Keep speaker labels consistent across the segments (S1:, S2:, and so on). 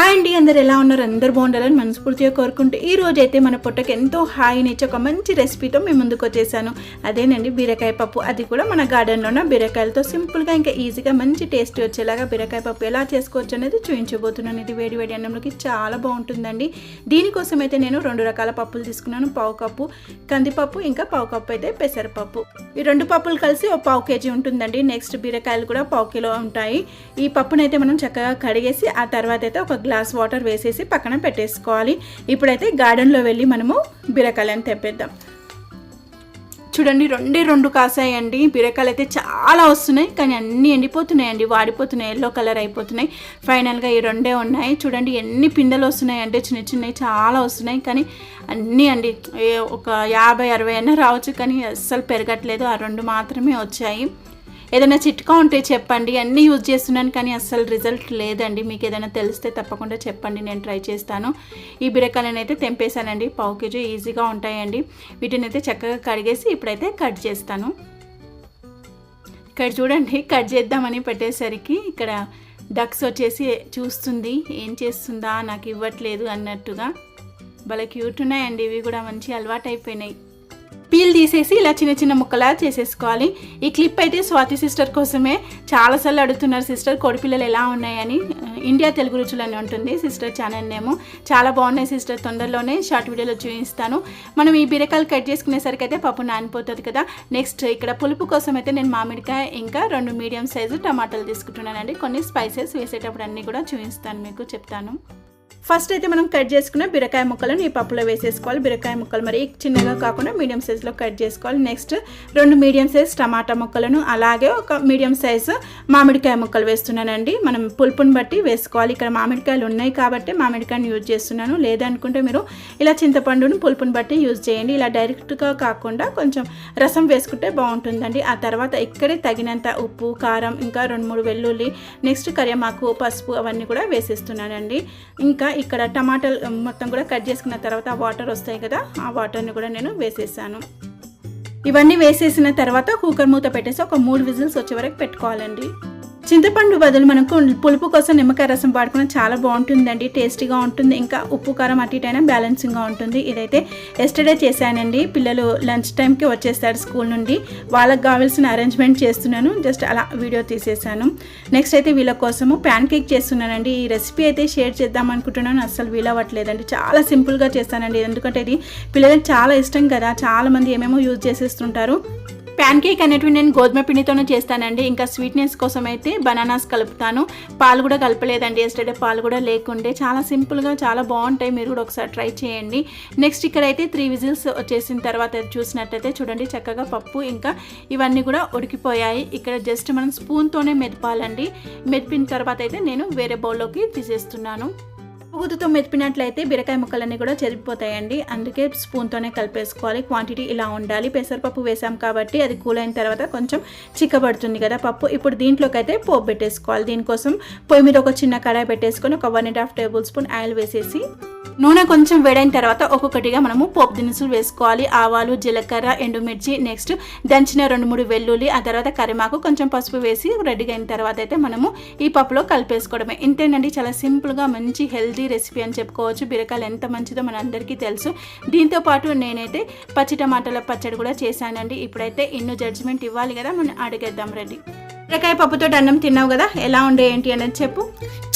S1: Hi అండి అందరు ఎలా ఉన్నారు? అందరు బాగుండాలని మనస్ఫూర్తిగా కోరుకుంటూ ఈ రోజు అయితే మన పొట్టకి ఎంతో హాయిని ఇచ్చే ఒక మంచి రెసిపీతో మేము ముందుకు వచ్చేసాను. అదేనండి బీరకాయ పప్పు. అది కూడా మన గార్డెన్లో ఉన్న బీరకాయలతో సింపుల్గా ఇంకా ఈజీగా మంచి టేస్ట్ వచ్చేలాగా బీరకాయ పప్పు ఎలా చేసుకోవచ్చు అనేది చూపించబోతున్నాను ఇది వేడి వేడి అన్నంలోకి చాలా బాగుంటుందండి. దీనికోసం అయితే నేను రెండు రకాల పప్పులు తీసుకున్నాను. పావు కప్పు కందిపప్పు ఇంకా పావు కప్పు అయితే పెసరపప్పు. ఈ రెండు పప్పులు కలిసి ఒక పావు కేజీ ఉంటుందండి. నెక్స్ట్ బీరకాయలు కూడా పావు కిలో ఉంటాయి. ఈ పప్పునైతే మనం చక్కగా కడిగేసి ఆ తర్వాత అయితే ఒక గ్లాస్ వాటర్ వేసేసి పక్కన పెట్టేసుకోవాలి. ఇప్పుడైతే గార్డెన్లో వెళ్ళి మనము బీరకాయలను తెప్పేద్దాం. చూడండి రెండే రెండు కాసాయండి. బీరకాయలు అయితే చాలా వస్తున్నాయి కానీ అన్నీ ఎండిపోతున్నాయండి వాడిపోతున్నాయి ఎల్లో కలర్ అయిపోతున్నాయి. ఫైనల్గా ఈ రెండే ఉన్నాయి. చూడండి ఎన్ని పిందెలు వస్తున్నాయి అంటే చిన్న చిన్నవి చాలా వస్తున్నాయి కానీ అన్నీ అండి ఒక యాభై అరవై అయినా రావచ్చు కానీ అస్సలు పెరగట్లేదు. ఆ రెండు మాత్రమే వచ్చాయి. ఏదైనా చిట్కా ఉంటే చెప్పండి. అన్నీ యూజ్ చేస్తున్నాను కానీ అస్సలు రిజల్ట్ లేదండి. మీకు ఏదైనా తెలిస్తే తప్పకుండా చెప్పండి. నేను ట్రై చేస్తాను. ఈ బీరకాయలను అయితే తెంపేశానండి. పావు కేజీ ఈజీగా ఉంటాయండి. వీటిని అయితే చక్కగా కడిగేసి ఇప్పుడైతే కట్ చేస్తాను. ఇక్కడ చూడండి కట్ చేద్దామని పెట్టేసరికి ఇక్కడ డక్స్ వచ్చేసి చూస్తుంది. ఏం చేస్తుందా? నాకు ఇవ్వట్లేదు అన్నట్టుగా. భలే క్యూట్ ఉన్నాయండి. ఇవి కూడా మంచి అలవాటు అయిపోయినాయి పీల్ తీసేసి ఇలా చిన్న చిన్న ముక్కలా చేసేసుకోవాలి. ఈ క్లిప్ అయితే స్వాతి సిస్టర్ కోసమే చాలాసార్లు అడుగుతున్నారు సిస్టర్ కోడిపిల్లలు ఎలా ఉన్నాయని? ఇండియా తెలుగు రుచులు అని ఉంటుంది. సిస్టర్ ఛానల్ నేము చాలా బాగున్నాయి సిస్టర్. తొందరలోనే షార్ట్ వీడియోలో చూపిస్తాను. మనం ఈ బీరకాయలు కట్ చేసుకునేసరికి అయితే పప్పు నానిపోతుంది కదా. నెక్స్ట్ ఇక్కడ పులుపు కోసం అయితే నేను మామిడికాయ ఇంకా రెండు మీడియం సైజు టమాటాలు తీసుకుంటున్నానండి. కొన్ని స్పైసెస్ వేసేటప్పుడు అన్నీ కూడా చూపిస్తాను మీకు చెప్తాను. ఫస్ట్ అయితే మనం కట్ చేసుకున్న బీరకాయ ముక్కలను ఈ పప్పులో వేసేసుకోవాలి. బీరకాయ ముక్కలు మరి చిన్నగా కాకుండా మీడియం సైజులో కట్ చేసుకోవాలి. నెక్స్ట్ రెండు మీడియం సైజ్ టమాటా ముక్కలను అలాగే ఒక మీడియం సైజు మామిడికాయ ముక్కలు వేస్తున్నానండి. మనం పులుపుని బట్టి వేసుకోవాలి. ఇక్కడ మామిడికాయలు ఉన్నాయి కాబట్టి మామిడికాయను యూజ్ చేస్తున్నాను. లేదనుకుంటే మీరు ఇలా చింతపండును పులుపుని బట్టి యూజ్ చేయండి. ఇలా డైరెక్ట్గా కాకుండా కొంచెం రసం వేసుకుంటే బాగుంటుందండి. ఆ తర్వాత ఇక్కడే తగినంత ఉప్పు కారం ఇంకా రెండు మూడు వెల్లుల్లి నెక్స్ట్ కరివేమాకు పసుపు అవన్నీ కూడా వేసేస్తున్నానండి. ఇంకా ఇంకా ఇక్కడ టమాటాలు మొత్తం కూడా కట్ చేసుకున్న తర్వాత వాటర్ వస్తాయి కదా ఆ వాటర్ని కూడా నేను వేసేసాను. ఇవన్నీ వేసేసిన తర్వాత కుక్కర్ మూత పెట్టేసి ఒక మూడు విజిల్స్ వచ్చే వరకు పెట్టుకోవాలండి. చింతపండు బదులు మనకు పులుపు కోసం నిమ్మకాయ రసం వాడుకున్న చాలా బాగుంటుందండి టేస్టీగా ఉంటుంది. ఇంకా ఉప్పు కారం అటు ఇటైనా బ్యాలెన్సింగ్గా ఉంటుంది. ఇదైతే ఎస్టర్డే చేశానండి. పిల్లలు లంచ్ టైంకి వచ్చేస్తారు స్కూల్ నుండి. వాళ్ళకి కావాల్సిన అరేంజ్మెంట్ చేస్తున్నాను. జస్ట్ అలా వీడియో తీసేసాను నెక్స్ట్ అయితే వీళ్ళ కోసము ప్యాన్ కేక్ చేస్తున్నానండి. ఈ రెసిపీ అయితే షేర్ చేద్దాం అనుకుంటున్నాను. అస్సలు వీలవ్వట్లేదండి చాలా సింపుల్గా చేస్తానండి. ఎందుకంటే ఇది పిల్లలకి చాలా ఇష్టం కదా. చాలామంది ఏమేమో యూజ్ చేసేస్తుంటారు. ప్యాన్ కేక్ అనేటివి నేను గోధుమ పిండితోనే చేస్తానండి. ఇంకా స్వీట్నెస్ కోసం అయితే బనానాస్ కలుపుతాను. పాలు కూడా కలపలేదండి. ఎస్టర్డే పాలు కూడా లేకుండే. చాలా సింపుల్గా చాలా బాగుంటాయి. మీరు కూడా ఒకసారి ట్రై చేయండి. నెక్స్ట్ ఇక్కడ అయితే త్రీ విజిల్స్ వచ్చేసిన తర్వాత చూసినట్టయితే చూడండి. చక్కగా పప్పు ఇంకా ఇవన్నీ కూడా ఉడికిపోయాయి. ఇక్కడ జస్ట్ మనం స్పూన్తోనే మెదపాలండి. మెదిపిన తర్వాత అయితే నేను వేరే బౌల్లోకి తీసేస్తున్నాను. ఊగుతుతో మెప్పినట్లయితే బీరకాయ ముక్కలన్నీ కూడా చెరిగిపోతాయండి. అందుకే స్పూన్తోనే కలిపేసుకోవాలి. క్వాంటిటీ ఇలా ఉండాలి. పెసరపప్పు వేసాం కాబట్టి అది కూల్ అయిన తర్వాత కొంచెం చిక్కబడుతుంది కదా పప్పు. ఇప్పుడు దీంట్లోకి అయితే పోపు పెట్టేసుకోవాలి. దీనికోసం పొయ్యి మీద ఒక చిన్న కడాయి పెట్టేసుకొని ఒక one and half tablespoon oil వేసేసి నూనె కొంచెం వేడైన తర్వాత ఒక్కొక్కటిగా మనము పోపు దినుసులు వేసుకోవాలి. ఆవాలు జీలకర్ర ఎండుమిర్చి నెక్స్ట్ దంచిన రెండు మూడు వెల్లుల్లి ఆ తర్వాత కరిమాకు కొంచెం పసుపు వేసి రెడీగా అయిన తర్వాత అయితే మనము ఈ పప్పులో కలిపేసుకోవడమే. ఇంతేనండి చాలా సింపుల్గా మంచి హెల్దీ రెసిపీ అని చెప్పుకోవచ్చు. బీరకాయలు ఎంత మంచిదో మన అందరికీ తెలుసు. దీంతో పాటు నేనైతే పచ్చి టమాటాల పచ్చడి కూడా చేశానండి. ఇప్పుడైతే ఎన్నో జడ్జిమెంట్ ఇవ్వాలి కదా మనం అడిగేద్దాం రెడీ. బీరకాయ పప్పుతో అన్నం తిన్నావు కదా ఎలా ఉండే ఏంటి అనేది చెప్పు.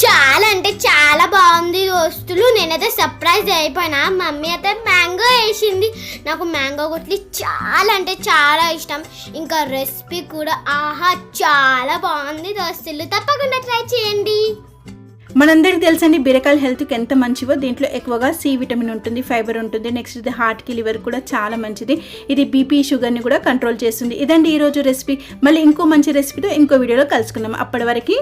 S2: చాలా అంటే చాలా బాగుంది దోస్తులు. నేనైతే సర్ప్రైజ్ అయిపోయినా. మమ్మీ అయితే మ్యాంగో వేసింది. నాకు మ్యాంగో గుట్లి చాలా అంటే చాలా ఇష్టం. ఇంకా రెసిపీ కూడా ఆహా చాలా బాగుంది దోస్తులు. తప్పకుండా ట్రై చేయండి.
S1: మనందరికీ తెలుసండి బీరకాయలు హెల్త్కి ఎంత మంచివో. దీంట్లో ఎక్కువగా సి విటమిన్ ఉంటుంది ఫైబర్ ఉంటుంది. నెక్స్ట్ ఇది హార్ట్కి లివర్ కూడా చాలా మంచిది. ఇది బీపీ షుగర్ని కూడా కంట్రోల్ చేస్తుంది. ఇదండి ఈరోజు రెసిపీ మళ్ళీ ఇంకో మంచి రెసిపీతో ఇంకో వీడియోలో కలుసుకుందాం. అప్పటి వరకు